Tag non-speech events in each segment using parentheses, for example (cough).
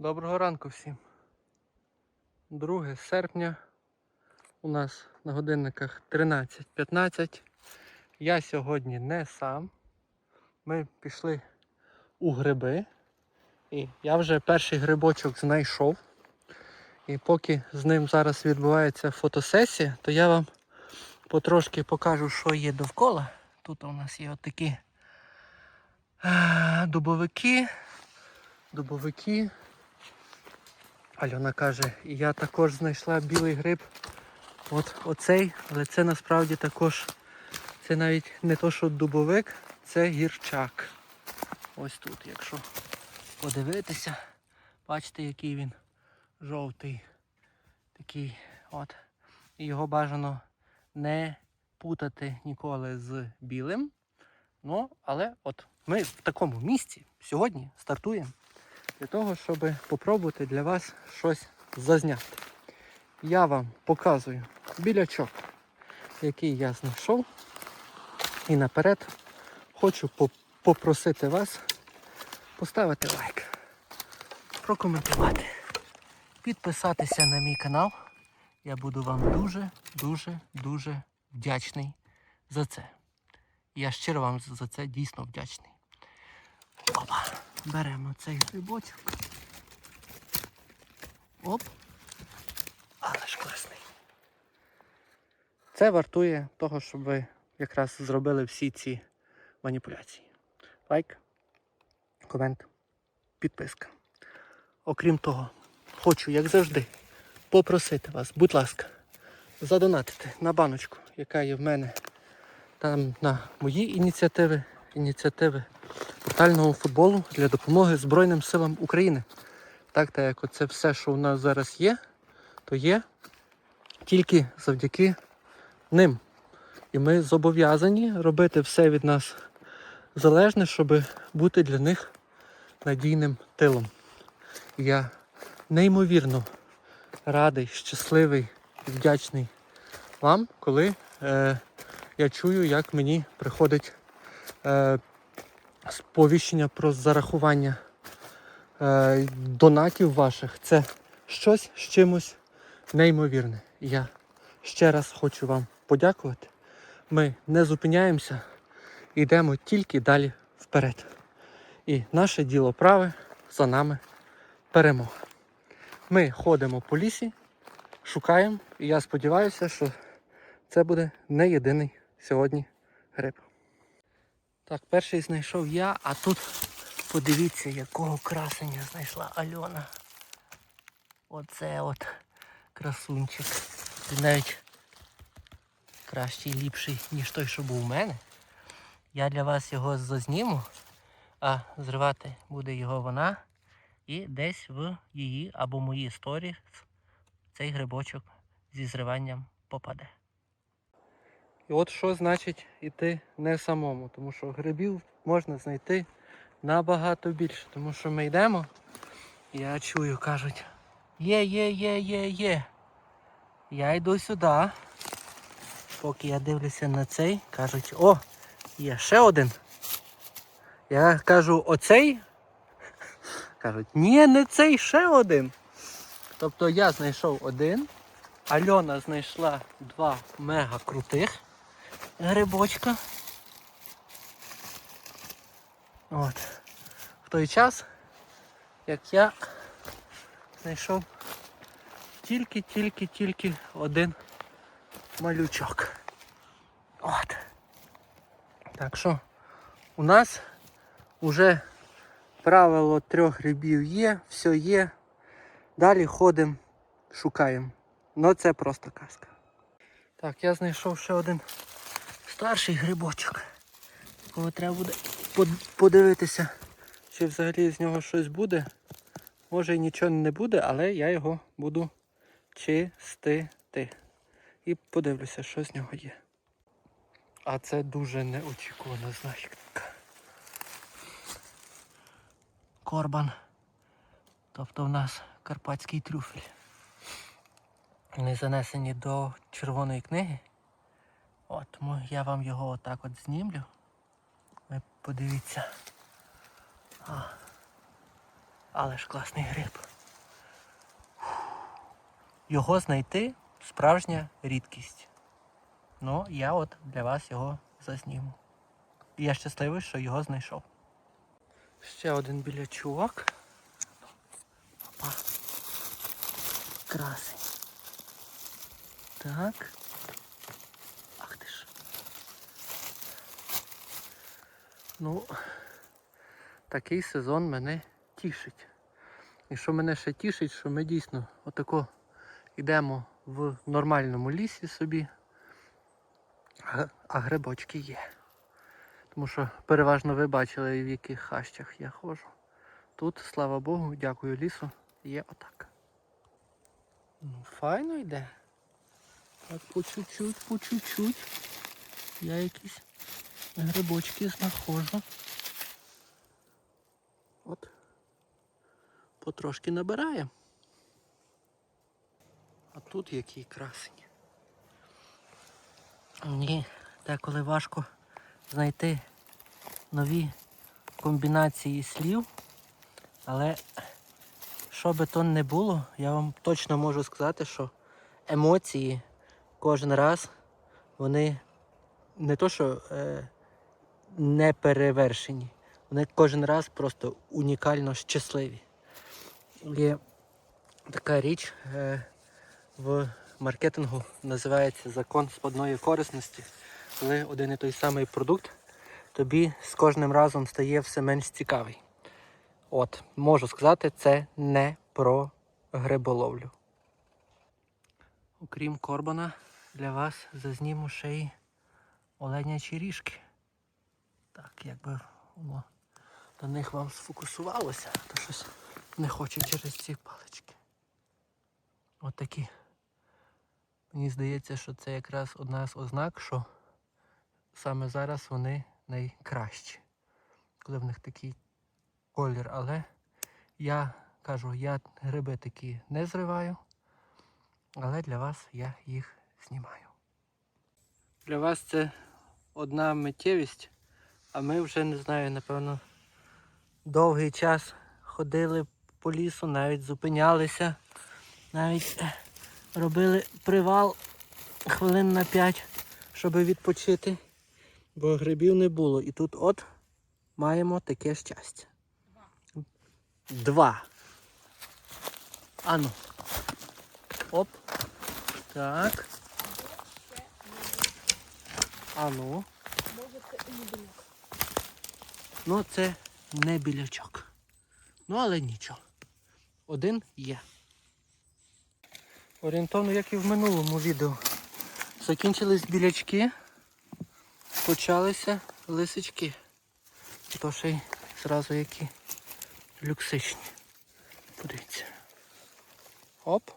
Доброго ранку всім. 2 серпня. У нас на годинниках 13.15. Я сьогодні не сам. Ми пішли у гриби. І я вже перший грибочок знайшов. І поки з ним зараз відбувається фотосесія, то я вам потрошки покажу, що є довкола. Тут у нас є отакі дубовики. Дубовики. Альона каже, я також знайшла білий гриб. От оцей, але це насправді також, це навіть не то, що дубовик, це гірчак. Ось тут, якщо подивитися, бачите, який він жовтий. Такий от. І його бажано не путати ніколи з білим. Ну, але от ми в такому місці сьогодні стартуємо для того, щоб попробувати для вас щось зазняти. Я вам показую білячок, який я знайшов. І наперед хочу попросити вас поставити лайк, прокоментувати, підписатися на мій канал. Я буду вам дуже, дуже, дуже вдячний за це. Я щиро вам за це дійсно вдячний. Опа, беремо цей грибочок. Оп. Але ж класний. Це вартує того, щоб ви якраз зробили всі ці маніпуляції. Лайк, комент, підписка. Окрім того, хочу, як завжди, попросити вас, будь ласка, задонатити на баночку, яка є в мене там на мої ініціативи, ініціативи тотального футболу для допомоги Збройним силам України. Так, так як оце все, що у нас зараз є, то є тільки завдяки ним. І ми зобов'язані робити все від нас залежне, щоб бути для них надійним тилом. Я неймовірно радий, щасливий і вдячний вам, коли е, я чую, як мені приходить е, сповіщення про зарахування е, донатів ваших. Це щось з чимось неймовірне. Я ще раз хочу вам подякувати. Ми не зупиняємося, йдемо тільки далі вперед. І наше діло праве за нами перемога. Ми ходимо по лісі, шукаємо, і я сподіваюся, що це буде не єдиний сьогодні гриб. Так, перший знайшов я, а тут подивіться, якого красення знайшла Альона. Оце от красунчик. Він навіть кращий, ліпший, ніж той, що був у мене. Я для вас його зазніму, а зривати буде його вона. І десь в її або мої сторі цей грибочок зі зриванням попаде. І от що значить іти не самому, тому що грибів можна знайти набагато більше. Тому що ми йдемо, я чую, кажуть, є, є, є, є, є. Я йду сюди. Поки я дивлюся на цей, кажуть, о, є ще один. Я кажу, оцей. (laughs) Кажуть, ні, не цей, ще один. Тобто я знайшов один, Альона знайшла два мега крутих грибочка. От. В той час, як я знайшов тільки-тільки-тільки один малючок. От. Так що у нас вже правило трьох грибів є, все є. Далі ходимо, шукаємо. Ну це просто казка. Так, я знайшов ще один старший грибочок. Якого треба буде подивитися, чи взагалі з нього щось буде. Може і нічого не буде, але я його буду чистити. І подивлюся, що з нього є. А це дуже неочікувана знахідка. Корбан. Тобто в нас карпатський трюфель. Вони занесені до червоної книги. От, я вам його отак от знімлю. Ви подивіться. А, але ж класний гриб. його знайти справжня рідкість. Ну, я от для вас його зазніму. І я щасливий, що його знайшов. Ще один білячок. Опа. Красень. Так. Ну, такий сезон мене тішить. І що мене ще тішить, що ми дійсно отако йдемо в нормальному лісі собі, а, грибочки є. Тому що переважно ви бачили, в яких хащах я ходжу. Тут, слава Богу, дякую лісу, є отак. Ну, файно йде. Так по чуть-чуть, по чуть-чуть. Я якісь грибочки знаходжу. От. Потрошки набирає. А тут який красень. Мені деколи важко знайти нові комбінації слів, але що би то не було, я вам точно можу сказати, що емоції кожен раз вони не то, що е, не перевершені, вони кожен раз просто унікально щасливі. Є така річ е, в маркетингу називається закон складної корисності, коли один і той самий продукт тобі з кожним разом стає все менш цікавий. От, можу сказати, це не про гриболовлю. Окрім корбана, для вас зазніму ще й оленячі ріжки. Так, якби воно до них вам сфокусувалося, то щось не хочу через ці палички. От такі. Мені здається, що це якраз одна з ознак, що саме зараз вони найкращі. Коли в них такий колір. Але я кажу, я гриби такі не зриваю, але для вас я їх знімаю. Для вас це одна миттєвість, а ми вже не знаю, напевно, довгий час ходили по лісу, навіть зупинялися, навіть е, робили привал хвилин на 5, щоб відпочити, бо грибів не було. І тут от маємо таке щастя. Два. Ану. Оп. Так. Ану. Ну, це не білячок. Ну, але нічого. Один є. Орієнтовно, як і в минулому відео. Закінчились білячки, почалися лисички. То ще й зразу які люксичні. Подивіться. Оп.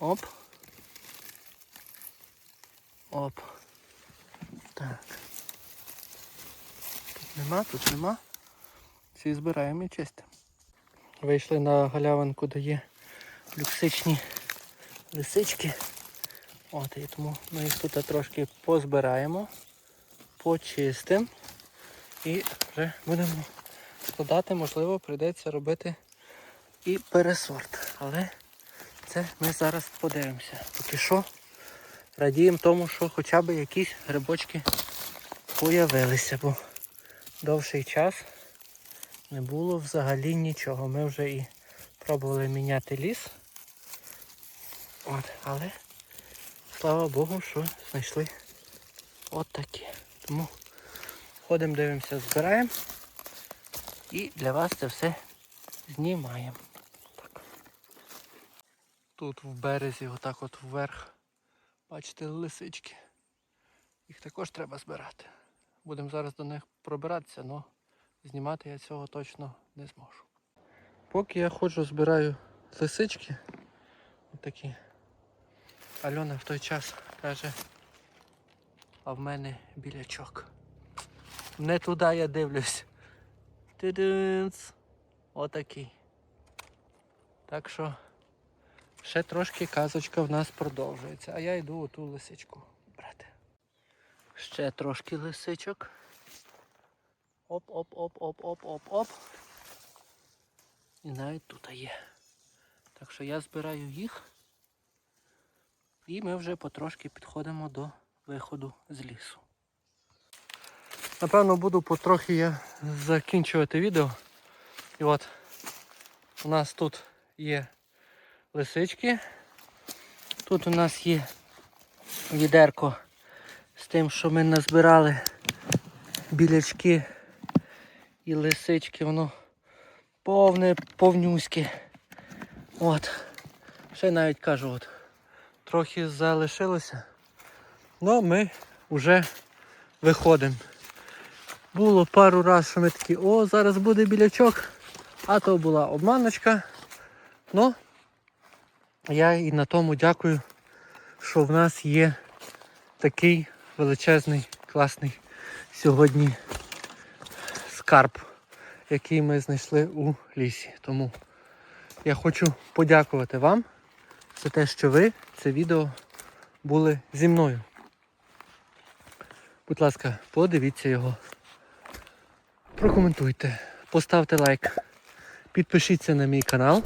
Оп. Оп. Так. Нема, тут нема. Всі збираємо і чистимо. Вийшли на галявинку, де є люксичні лисички. От, і тому ми їх тут трошки позбираємо, почистимо і вже будемо складати, можливо, прийдеться робити і пересорт. Але це ми зараз подивимося. Поки що радіємо тому, що хоча б якісь грибочки появилися, бо довший час не було взагалі нічого. Ми вже і пробували міняти ліс. От, але слава Богу, що знайшли от. Тому ходимо, дивимося, збираємо і для вас це все знімаємо. Так. Тут в березі, отак от вверх, бачите, лисички. Їх також треба збирати. Будемо зараз до них пробиратися, але знімати я цього точно не зможу. Поки я ходжу, збираю лисички, отакі. Альона в той час каже, а в мене білячок. Не туди я дивлюсь. Тидинц. Отакий. Так що ще трошки казочка в нас продовжується. А я йду оту лисичку брати. Ще трошки лисичок. Оп-оп-оп-оп-оп-оп-оп. І навіть тут є. Так що я збираю їх. І ми вже потрошки підходимо до виходу з лісу. Напевно, буду потрохи я закінчувати відео. І от у нас тут є лисички. Тут у нас є відерко з тим, що ми назбирали білячки і лисички, воно повне, повнюське. От. Ще навіть кажу, от, трохи залишилося. Ну, ми вже виходимо. Було пару разів, що ми такі, о, зараз буде білячок, а то була обманочка. Ну, я і на тому дякую, що в нас є такий величезний, класний сьогодні скарб, який ми знайшли у лісі. Тому я хочу подякувати вам за те, що ви це відео були зі мною. Будь ласка, подивіться його. Прокоментуйте, поставте лайк, підпишіться на мій канал.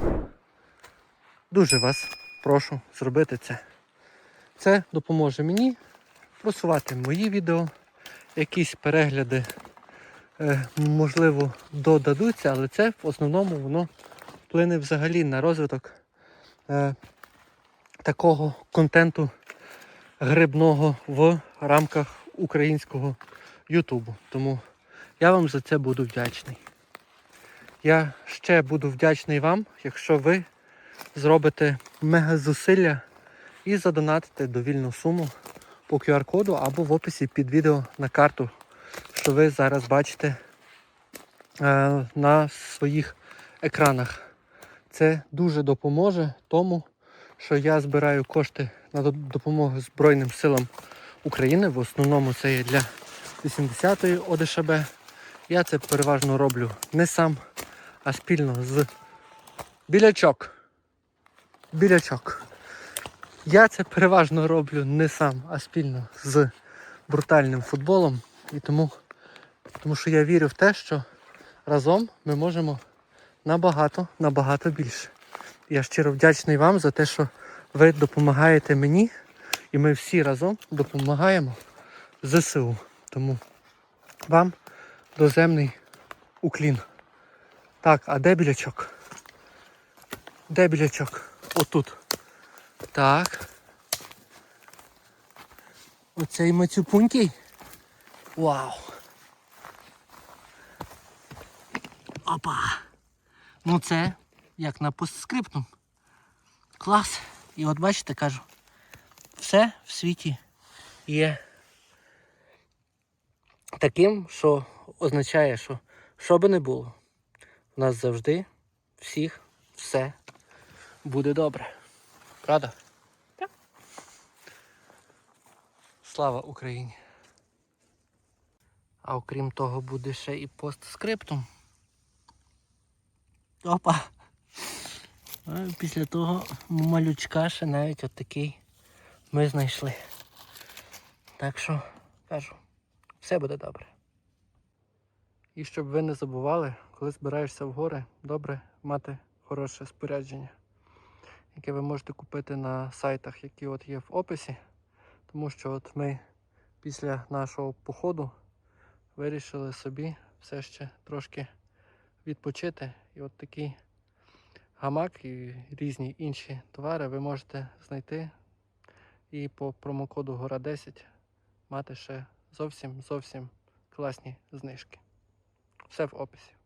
Дуже вас прошу зробити це. Це допоможе мені просувати мої відео, якісь перегляди, е, можливо, додадуться, але це в основному воно вплине взагалі на розвиток е, такого контенту грибного в рамках українського Ютубу. Тому я вам за це буду вдячний. Я ще буду вдячний вам, якщо ви зробите мега зусилля і задонатите довільну суму по QR-коду або в описі під відео на карту, що ви зараз бачите е, на своїх екранах. Це дуже допоможе тому, що я збираю кошти на допомогу Збройним силам України. В основному це є для 80-ї ОДШБ. Я це переважно роблю не сам, а спільно з білячок. Білячок. Я це переважно роблю не сам, а спільно з брутальним футболом. І тому, тому що я вірю в те, що разом ми можемо набагато, набагато більше. Я щиро вдячний вам за те, що ви допомагаєте мені, і ми всі разом допомагаємо ЗСУ. Тому вам доземний уклін. Так, а де білячок? Де білячок? Отут. Так. Оцей мацюпунький. Вау. Опа. Ну це як на постскриптум. Клас. І от бачите, кажу, все в світі є таким, що означає, що що би не було, у нас завжди всіх все буде добре. Правда? Так. Слава Україні! А окрім того, буде ще і постскриптум. Опа! А після того малючка ще навіть от ми знайшли. Так що, кажу, все буде добре. І щоб ви не забували, коли збираєшся в гори, добре мати хороше спорядження, яке ви можете купити на сайтах, які от є в описі. Тому що от ми після нашого походу вирішили собі все ще трошки відпочити. І от такий гамак і різні інші товари ви можете знайти і по промокоду Гора 10 мати ще зовсім зовсім класні знижки. Все в описі.